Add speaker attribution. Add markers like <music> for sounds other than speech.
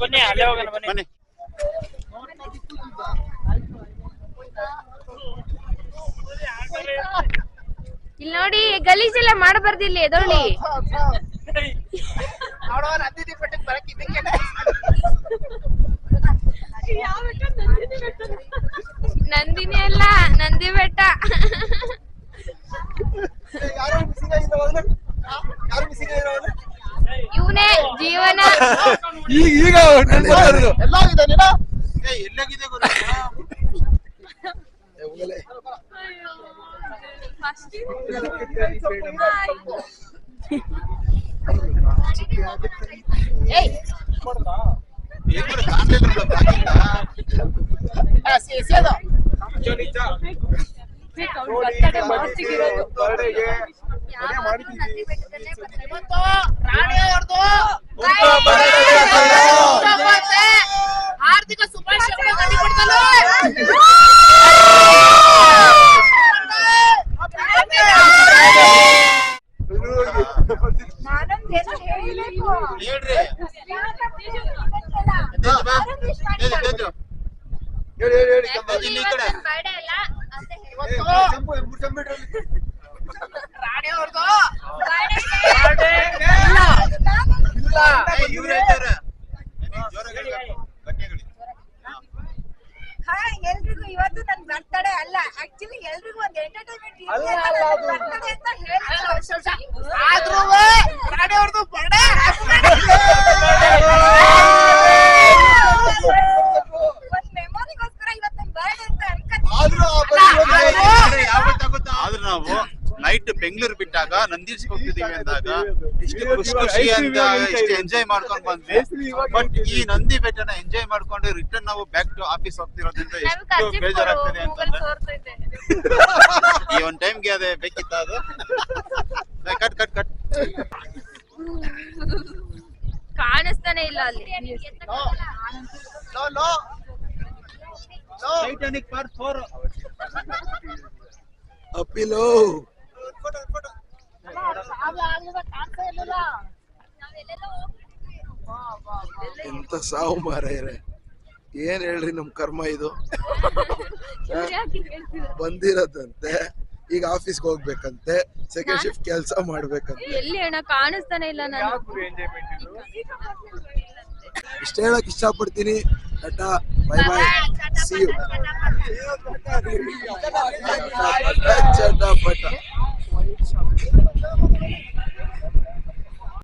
Speaker 1: ಬನ್ನಿ.
Speaker 2: ಅಲ್ಲೇ ಹೋಗೋಣ ಬನ್ನಿ
Speaker 3: ಬನ್ನಿ
Speaker 4: ಇಲ್ಲಿ ನೋಡಿ ಗಲೀಜೆಲ್ಲ
Speaker 1: ಮಾಡಬಾರ್ದಿಲ್ಲಿ ಎದೋಳಿ ನೋಡೋರ್ ಅತಿಥಿ ಇದಕ್ಕೆನೆ.
Speaker 4: ನಂದಿನಿ ಅಲ್ಲ ನಂದಿ ಬೆಟ್ಟ.
Speaker 1: ಯಾರು ಯಾರು
Speaker 4: ಇವನೇ ಜೀವನ.
Speaker 1: ಈಗ ಈಗ ಎಲ್ಲ ಇದೆ ನೀನ
Speaker 3: ಏ ಎಲ್ಲಾಗಿದೆ ಗೊತ್ತಾ
Speaker 5: ನಂದಿ ಬೆಟ್ಟದಲ್ಲೇ ಬರ್ತಾರೆ
Speaker 4: ಹಾರ್ದಿಕ
Speaker 5: ನಾನೊಂದ್ ಏನೋ ಹೇಳ್ಬೇಕು
Speaker 3: ಹೇಳ್ರಿ
Speaker 5: ಆನಂದ್ ವಿಶ್
Speaker 3: ಹೇಳಿ,
Speaker 5: ಮಾಡಿದ್ದಾರೆ.
Speaker 3: ಹೇಳಿ.
Speaker 1: ಹೇಳಿ ಹೇಳಿ ಹೇಳಿ
Speaker 3: ಅದು ಇಲ್ಲಿ ಈ ಕಡೆ
Speaker 4: ಬರ್ಡೇ ಅಲ್ಲ ಅಂತ ಹೇಳಿ
Speaker 1: ಏ, ಚಂಪು, ಮೂರ್ ಚಂಪು ಇಡ್ರಿ.
Speaker 3: ಏ, ಇವ್ರು ಹೇಳ್ತಾರೆ ನೀವು ಜೋರಾಗಿ ಹೇಳ್ಬೇಕು. ಹೇಳಿ.
Speaker 5: ಎಲ್ರಿಗೂ ಇವತ್ತು ನನ್ ಬರ್ತಡೇ ಅಲ್ಲ ಆಕ್ಚುಲಿ ಎಲ್ರಿಗೂ ಒಂದ್ ಎಂಟರ್ಟೈನ್ಮೆಂಟ್ ಬರ್ತಡೇ ಅಂತ ಹೇಳಿ
Speaker 1: ಆದ್ರೂ
Speaker 5: ಒಂದ್ ಮೆಮೊರಿಗೋಸ್ಕರ ಇವತ್ತು ನನ್ ಬರ್ಡೇ ಅಂತ ಅನ್ಕೊಂತೀನಿ
Speaker 1: ಆದ್ರೂ
Speaker 3: ನಾವು ನೈಟ್ ಬೆಂಗಳೂರು ಬಿಟ್ಟಾಗ ನಂದೀರ್ಸ್ಗೆ ಹೋಗ್ತಿದೀವಿ ಅಂದಾಗ ಇಷ್ಟು ಖುಷಿ ಖುಷಿ ಅಂತ ಇಷ್ಟು ಎಂಜಾಯ್ ಮಾಡ್ಕೊಂಡ್ ಬಂದ್ವಿ. ಬಟ್ ಈ ನಂದಿ ಬೆಟ್ಟನ ಎಂಜಾಯ್ ಮಾಡ್ಕೊಂಡು ರಿಟರ್ನ್ ನಾವು ಬ್ಯಾಕ್ ಟು ಆಫೀಸ್ ಹೋಗ್ತಿರೋದ್ರಿಂದ ಎಷ್ಟು ಬೇಜಾರಾಗ್ತದೆ ಅಂತಂದ್ರೆ. ಈ ಒಂದ್ ಟೈಮ್ಗೆ ಅದೇ ಬೇಕಿತ್ತ ಅದು. ಕಟ್ ಕಟ್ ಕಟ್
Speaker 4: ಕಾಣಿಸ್ತಾನೆ ಇಲ್ಲ ಅಲ್ಲಿ
Speaker 1: ಲೋ, ಲೋ. ಲೋ.
Speaker 3: ಟೈಟಾನಿಕ್ ಪಾರ್ಟ್ ಫೋರ್
Speaker 1: ಅಪ್ಪಿಲೋ. ಎಂತ ಸಾವು ಮಾರಾಯರೆ. ಏನ್ ಹೇಳ್ರಿ ನಮ್ ಕರ್ಮ ಇದು? <laughs> ಬಂದಿರದಂತೆ ಈಗ ಆಫೀಸ್ಗೆ ಹೋಗ್ಬೇಕಂತೆ ಸೆಕೆಂಡ್ ಶಿಫ್ಟ್ ಕೆಲಸ ಮಾಡ್ಬೇಕಂತೆ.
Speaker 4: ಎಲ್ಲಿ ಅಣ್ಣ? ಕಾಣಿಸ್ತಾನೆ ಇಲ್ಲ ನಾನು.
Speaker 1: ಇಷ್ಟ ಹೇಳಕ್ ಇಷ್ಟಪಡ್ತೀನಿ. Tata bye bye see you